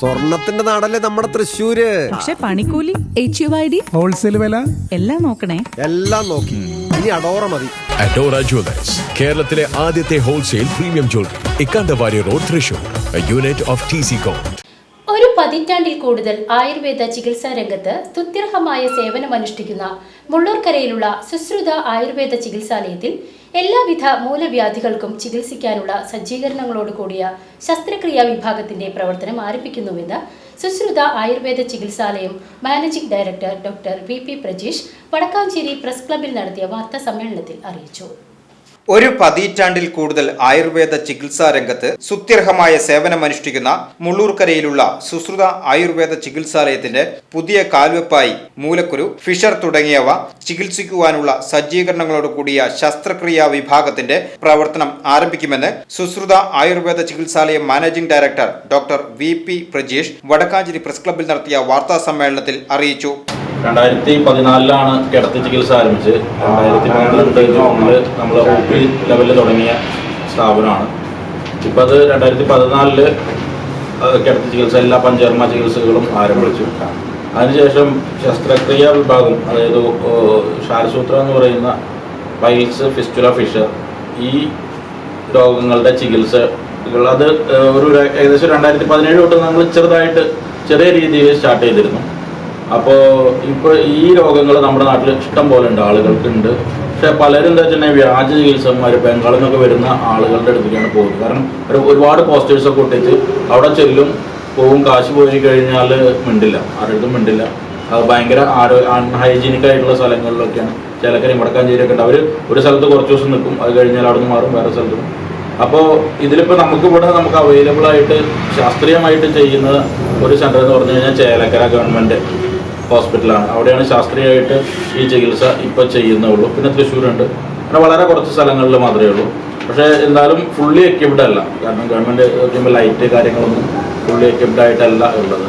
സ്വർണത്തിന്റെ നാടല്ലേ നമ്മുടെ തൃശ്ശൂര്? പക്ഷെ പണിക്കൂലി H U I D wholesale വില? എല്ലാം നോക്കണേ. എല്ലാം നോക്കി. ഇനി അഡോറ മതി. അഡോറ ജ്വല്ലേഴ്സ് കേരളത്തിലെ ആദ്യത്തെ wholesale premium jewellery Ikkandavari road Thrissur unit of T C com പതിറ്റാണ്ടിൽ കൂടുതൽ ആയുർവേദ ചികിത്സാ രംഗത്ത് സ്തുത്യർഹമായ സേവനമനുഷ്ഠിക്കുന്ന മുള്ളൂർക്കരയിലുള്ള സുശ്രുത ആയുർവേദ ചികിത്സാലയത്തിൽ എല്ലാവിധ മൂലവ്യാധികൾക്കും ചികിത്സിക്കാനുള്ള സജ്ജീകരണങ്ങളോട് കൂടിയ ശസ്ത്രക്രിയാ വിഭാഗത്തിന്റെ പ്രവർത്തനം ആരംഭിക്കുന്നുവെന്ന് Sushruta Ayurveda ചികിത്സാലയം managing director doctor V P Prajeesh Vadakkanchery press ക്ലബിൽ നടത്തിയ വാർത്താ സമ്മേളനത്തിൽ അറിയിച്ചു ഒരു പതിറ്റാണ്ടിൽ കൂടുതൽ ആയുർവേദ ചികിത്സാ രംഗത്ത് സുത്യർഹമായ സേവനമനുഷ്ഠിക്കുന്ന മുള്ളൂർക്കരയിലുള്ള സുശ്രുത ആയുർവേദ ചികിത്സാലയത്തിന്റെ പുതിയ കാൽവെപ്പായി മൂലക്കുരു ഫിഷർ തുടങ്ങിയവ ചികിത്സിക്കുവാനുള്ള സജ്ജീകരണങ്ങളോട് കൂടിയ ശസ്ത്രക്രിയാ വിഭാഗത്തിന്റെ പ്രവർത്തനം ആരംഭിക്കുമെന്ന് Sushruta Ayurveda ചികിത്സാലയം managing director doctor V P Prajeesh Vadakkanchery press ക്ലബിൽ നടത്തിയ വാർത്താ സമ്മേളനത്തിൽ അറിയിച്ചു. രണ്ടായിരത്തി പതിനാലിലാണ് കിടത്തി ചികിത്സ ആരംഭിച്ചത് രണ്ടായിരത്തി പന്ത്രണ്ട് ജൂണിൽ നമ്മൾ ഒ പി ലെവലിൽ തുടങ്ങിയ സ്ഥാപനമാണ്. ഇപ്പം അത് രണ്ടായിരത്തി പതിനാലിൽ കിടത്തി ചികിത്സ എല്ലാ പഞ്ചകർമ്മ ചികിത്സകളും ആരംഭിച്ചു. അതിനുശേഷം ശസ്ത്രക്രിയ വിഭാഗം അതായത് ഷാരസൂത്ര എന്ന് പറയുന്ന പൈൽസ് ഫിസ്റ്റുല ഫിഷർ ഈ രോഗങ്ങളുടെ ചികിത്സ അത് ഒരു ഏകദേശം രണ്ടായിരത്തി പതിനേഴ് തൊട്ട് നമ്മൾ ചെറുതായിട്ട് ചെറിയ രീതിയിൽ സ്റ്റാർട്ട് ചെയ്തിരുന്നു. അപ്പോൾ ഇപ്പോൾ ഈ രോഗങ്ങൾ നമ്മുടെ നാട്ടിൽ ഇഷ്ടം പോലെ ഉണ്ട് ആളുകൾക്കുണ്ട്. പക്ഷെ പലരും എന്താ വെച്ചിട്ടുണ്ടെങ്കിൽ വ്യാജ ചികിത്സന്മാർ ബംഗാളിൽ നിന്നൊക്കെ വരുന്ന ആളുകളുടെ അടുത്തേക്കാണ് പോകുന്നത്. കാരണം ഒരു ഒരുപാട് പോസ്റ്റേഴ്സ് ഒക്കെ ഒട്ടിച്ച് അവിടെ ചെല്ലും പോവും കാശ് പോയി കഴിഞ്ഞാൽ മിണ്ടില്ല ആരുടെ മിണ്ടില്ല. അത് ഭയങ്കര ആരോ അൺഹൈജീനിക് ആയിട്ടുള്ള സ്ഥലങ്ങളിലൊക്കെയാണ്. ചിലക്കര വടക്കാഞ്ചേരിയൊക്കെ ഉണ്ട്. അവർ ഒരു സ്ഥലത്ത് കുറച്ച് ദിവസം നിൽക്കും അത് കഴിഞ്ഞാൽ അവിടെ നിന്ന് മാറും വേറെ സ്ഥലത്തും അപ്പോൾ ഇതിലിപ്പോൾ നമുക്ക് ഇവിടെ നമുക്ക് അവൈലബിൾ ആയിട്ട് ശാസ്ത്രീയമായിട്ട് ചെയ്യുന്ന ഒരു സെന്റർ എന്ന് പറഞ്ഞു കഴിഞ്ഞാൽ ചേലക്കര ഗവൺമെന്റ് ഹോസ്പിറ്റലാണ് അവിടെയാണ് ശാസ്ത്രീയമായിട്ട് ഈ ചികിത്സ ഇപ്പോൾ ചെയ്യുന്നുള്ളൂ. പിന്നെ തൃശ്ശൂരുണ്ട്. അങ്ങനെ വളരെ കുറച്ച് സ്ഥലങ്ങളിൽ മാത്രമേ ഉള്ളൂ. പക്ഷേ എന്തായാലും ഫുള്ളി എക്യുപ്ഡ് അല്ല. കാരണം ഗവൺമെന്റ് നോക്കുമ്പോൾ ലൈറ്റ് കാര്യങ്ങളൊന്നും ഫുള്ളി എക്യുപ്ഡ് ആയിട്ടല്ല ഉള്ളത്.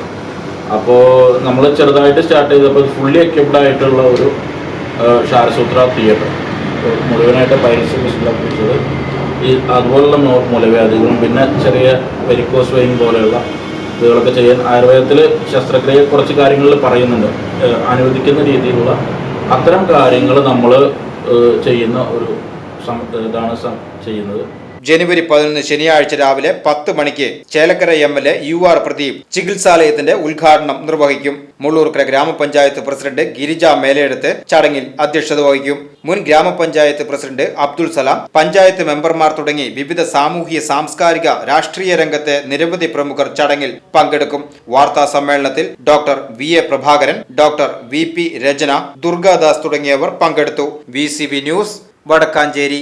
അപ്പോൾ നമ്മൾ ചെറുതായിട്ട് സ്റ്റാർട്ട് ചെയ്തപ്പോൾ ഫുള്ളി എക്യുപ്ഡ് ആയിട്ടുള്ള ഒരു ഷാരസൂത്ര തിയേറ്റർ മുഴുവനായിട്ട് പൈൽസ് വിശുദ്ധ ഈ അതുപോലുള്ള മൂലവ്യാധികളും പിന്നെ ചെറിയ വെരിക്കോസ് വെയിൻ പോലെയുള്ള ഇതുകളൊക്കെ ചെയ്യാൻ ആയുർവേദത്തിൽ ശസ്ത്രക്രിയ കുറച്ച് കാര്യങ്ങളിൽ പറയുന്നുണ്ട്. അനുവദിക്കുന്ന രീതിയിലുള്ള അത്തരം കാര്യങ്ങൾ നമ്മൾ ചെയ്യുന്ന ഒരു ഇതാണ് ചെയ്യുന്നത്. ജനുവരി പതിനൊന്ന് ശനിയാഴ്ച രാവിലെ പത്ത് മണിക്ക് Chelakkara M L A U R Pradeep ചികിത്സാലയത്തിന്റെ ഉദ്ഘാടനം നിർവഹിക്കും. മുള്ളൂർക്കര ഗ്രാമപഞ്ചായത്ത് പ്രസിഡന്റ് ഗിരിജ മേലെടുത്ത് ചടങ്ങിൽ അധ്യക്ഷത വഹിക്കും. മുൻ ഗ്രാമപഞ്ചായത്ത് പ്രസിഡന്റ് അബ്ദുൾ സലാം പഞ്ചായത്ത് മെമ്പർമാർ തുടങ്ങി വിവിധ സാമൂഹിക സാംസ്കാരിക രാഷ്ട്രീയ രംഗത്തെ നിരവധി പ്രമുഖർ ചടങ്ങിൽ പങ്കെടുക്കും. വാർത്താ സമ്മേളനത്തിൽ doctor V A Prabhakaran doctor V P Rachana Durgadas തുടങ്ങിയവർ പങ്കെടുത്തു. V news Vadakkanchery.